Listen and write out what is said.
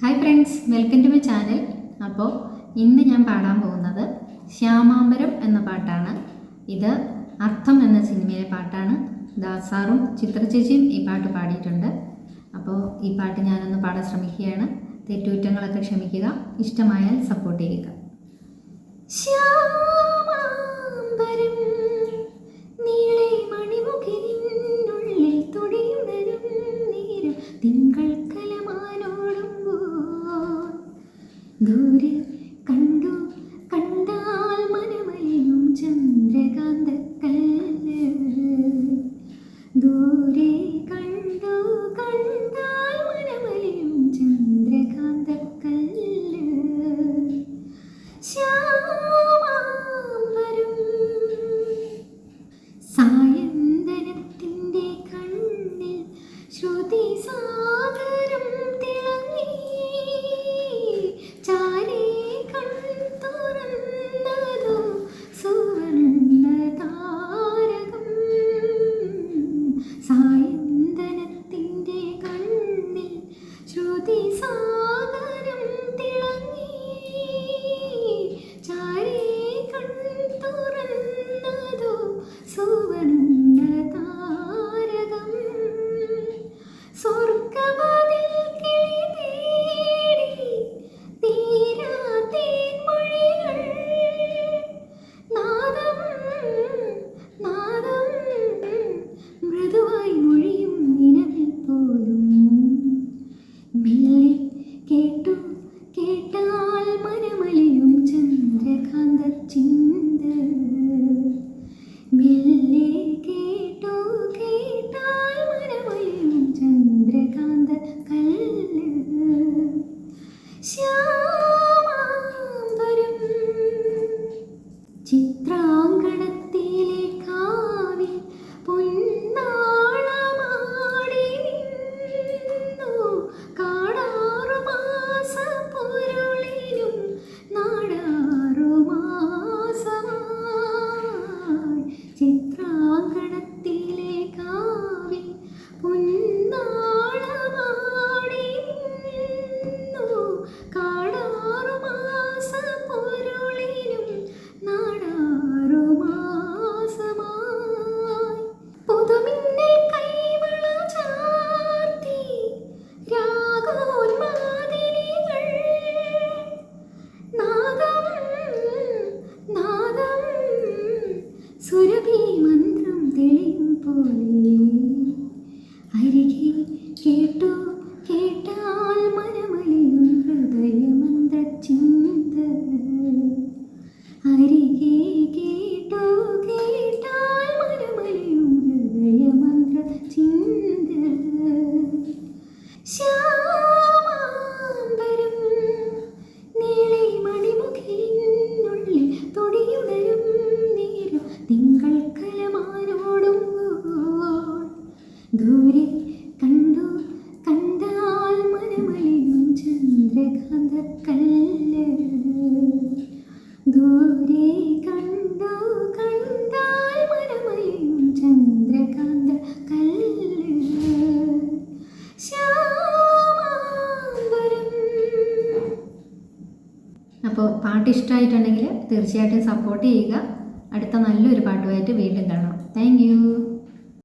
Hi friends welcome to my channel അപ്പോൾ ഇന്ന് ഞാൻ പാടാൻ പോകുന്നത് ശ്യാമാംബരം എന്ന പാട്ടാണ്. ഇത് അർത്ഥം എന്ന സിനിമയിലെ പാട്ടാണ്. ദാസാറും ചിത്രചേച്ചിയും ഈ പാട്ട് പാടിയിട്ടുണ്ട്. അപ്പോൾ ഈ പാട്ട് ഞാനൊന്ന് പാടാൻ ശ്രമിക്കുകയാണ്. തെറ്റുകുറ്റങ്ങളൊക്കെ ക്ഷമിക്കുക ഇഷ്ടമായാൽ സപ്പോർട്ട് ചെയ്യുക. ശ്യാമാംബരം ദൂരെ ദൂരെ കണ്ടു കണ്ടാൽ മനമലിയും ചന്ദ്രകാന്തക്കല്ല്. ദൂരെ കണ്ടു കണ്ടാൽ മനമലിയും ചന്ദ്രകാന്ത കല്ല് ശ്യാമാംബരം. അപ്പോൾ പാട്ട് ഇഷ്ടമായിട്ടുണ്ടെങ്കിൽ തീർച്ചയായിട്ടും സപ്പോർട്ട് ചെയ്യുക. അടുത്ത നല്ലൊരു പാട്ടുമായിട്ട് വീണ്ടും കാണാം. താങ്ക്